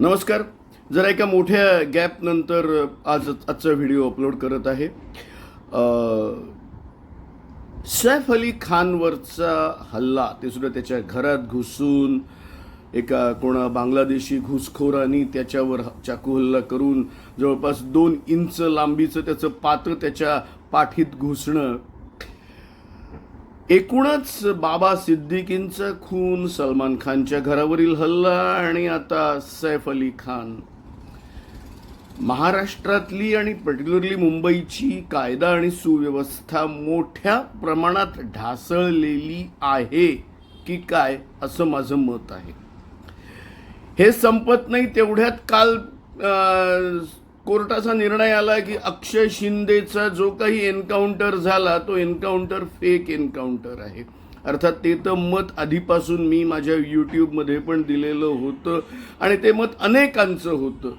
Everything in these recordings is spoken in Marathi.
नमस्कार. जरा एका मोठ्या गॅपनंतर आज आजचा व्हिडिओ अपलोड करत आहे. सैफ अली खानवरचा हल्ला ते सुद्धा त्याच्या घरात घुसून एका कोणा बांगलादेशी घुसखोरांनी त्याच्यावर चाकू हल्ला करून जवळपास दोन इंच लांबीचं त्याचं पात्र त्याच्या पाठीत घुसणं एकूणच बाबा सिद्दीकींचा खून सलमान खानच्या घरावरील हल्ला आणि आता सैफ अली खान. महाराष्ट्रातली आणि पर्टिक्युलरली मुंबईची कायदा आणि सुव्यवस्था मोठ्या प्रमाणात ढासळलेली आहे की काय असं माझं मत आहे. हे संपत नाही तेवढ्यात काल कोर्टाचा निर्णय आला की अक्षय शिंदेचा जो काही एन्काउंटर झाला तो एन्काउंटर फेक एन्काउंटर आहे. अर्थात ते तर मत आधीपासून मी माझ्या यूट्यूबमध्ये पण दिलेलं होतं आणि ते मत अनेकांचं होतं.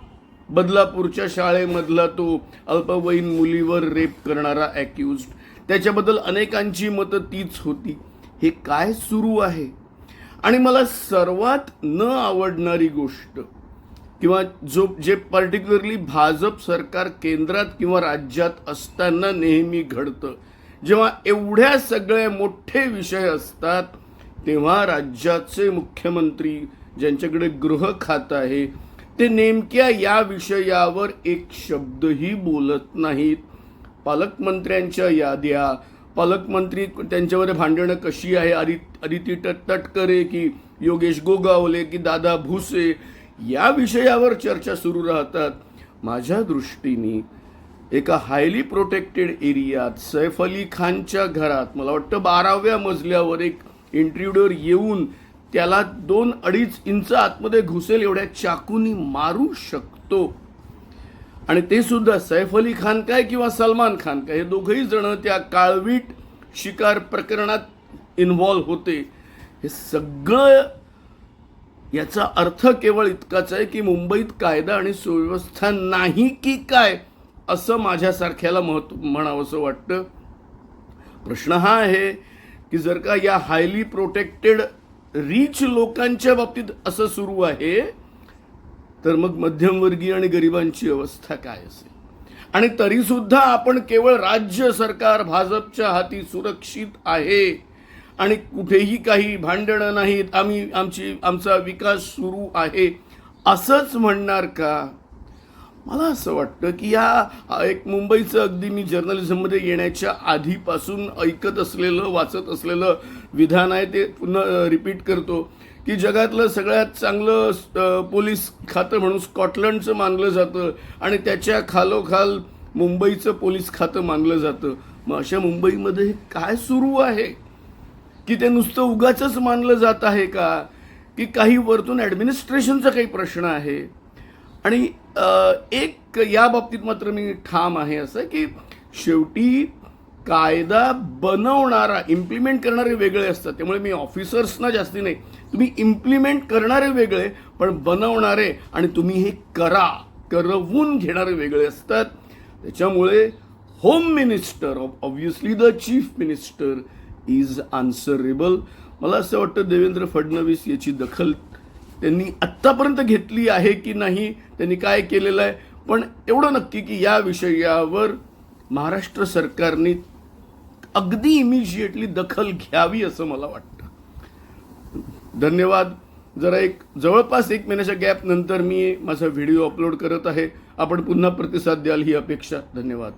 बदलापूरच्या शाळेमधला तो अल्पवयीन मुलीवर रेप करणारा ॲक्युज त्याच्याबद्दल अनेकांची मतं तीच होती. हे काय सुरू आहे? आणि मला सर्वात न आवडणारी गोष्ट किंवा जो जे पर्टिक्युलरली भाजप सरकार केंद्रात किंवा राज्यात असताना नेहमी घडतं. जेव्हा एवढ्या सगळे मोठे विषय असतात तेव्हा राज्याचे मुख्यमंत्री ज्यांच्याकडे गृह खातं आहे ते नेमक्या या विषयावर एक शब्दही बोलत नाहीत. पालकमंत्र्यांच्या याद्या पालकमंत्री त्यांच्यावर भांडणं कशी आहे आदि आदिती तटकरे की योगेश गोगावले की दादा भुसे या विषयावर चर्चा सुरू राहतात. माझ्या दृष्टीने एका हायली प्रोटेक्टेड एरियात सैफ अली खानच्या घरात मला वाटतं बाराव्या मजल्यावर एक इंट्रुडर येऊन त्याला दोन अडीच इंच आतमध्ये घुसेल एवढ्या चाकूनी मारू शकतो. आणि ते सुद्धा सैफ अली खान काय किंवा सलमान खान काय हे दोघंही जण त्या काळवीट शिकार प्रकरणात इन्व्हॉल्व होते. हे सगळं याचा अर्थ केवळ इतकाच आहे की मुंबईत कायदा आणि सुव्यवस्था नाही की काय असं माझ्यासारख्याला महत्त्व म्हणावंसं वाटतं. प्रश्न हा आहे की जर का या हायली प्रोटेक्टेड रिच लोकांच्या बाबतीत असं सुरू आहे तर मग मध्यमवर्गीय आणि गरिबांची अवस्था काय असेल? आणि तरीसुद्धा आपण केवळ राज्य सरकार भाजपच्या हाती सुरक्षित आहे आणि कुठेही काही भांडणं नाहीत आम्ही आमची आमचा विकास सुरू आहे. असंच म्हणणार का? मला असं वाटतं की या एक मुंबईचं अगदी मी जर्नलिझममध्ये येण्याच्या आधीपासून ऐकत असलेलं वाचत असलेलं विधान आहे ते पुन्हा रिपीट करतो की जगातलं सगळ्यात चांगलं पोलीस खातं म्हणून स्कॉटलंडचं मानलं जातं आणि त्याच्या खालोखाल मुंबईचं पोलीस खातं मानलं जातं. मग अशा मुंबईमध्ये काय सुरू आहे? की ते नुसतं उगाच मानलं जात आहे का? की काही वरतून ॲडमिनिस्ट्रेशनचा काही प्रश्न आहे? आणि एक या बाबतीत मात्र मी ठाम आहे असं की शेवटी कायदा बनवणारा इम्प्लिमेंट करणारे वेगळे असतात. त्यामुळे मी ऑफिसर्सना जास्ती नाही. तुम्ही इम्प्लिमेंट करणारे वेगळे पण बनवणारे आणि तुम्ही हे करा करवून घेणारे वेगळे असतात. त्याच्यामुळे home minister obviously the chief minister is answerable मला असं वाटतं देवेंद्र फडणवीस याची दखल त्यांनी आत्तापर्यंत घेतली आहे की नाही त्यांनी काय केलेलं आहे? पण एवढं नक्की की या विषयावर महाराष्ट्र सरकारने अगदी इमिजिएटली दखल घ्यावी असं मला वाटतं. धन्यवाद. जरा एक जवळपास एक महिन्याच्या गॅप नंतर मी माझा व्हिडिओ अपलोड करत आहे. आपण पुन्हा प्रतिसाद द्याल ही अपेक्षा. धन्यवाद.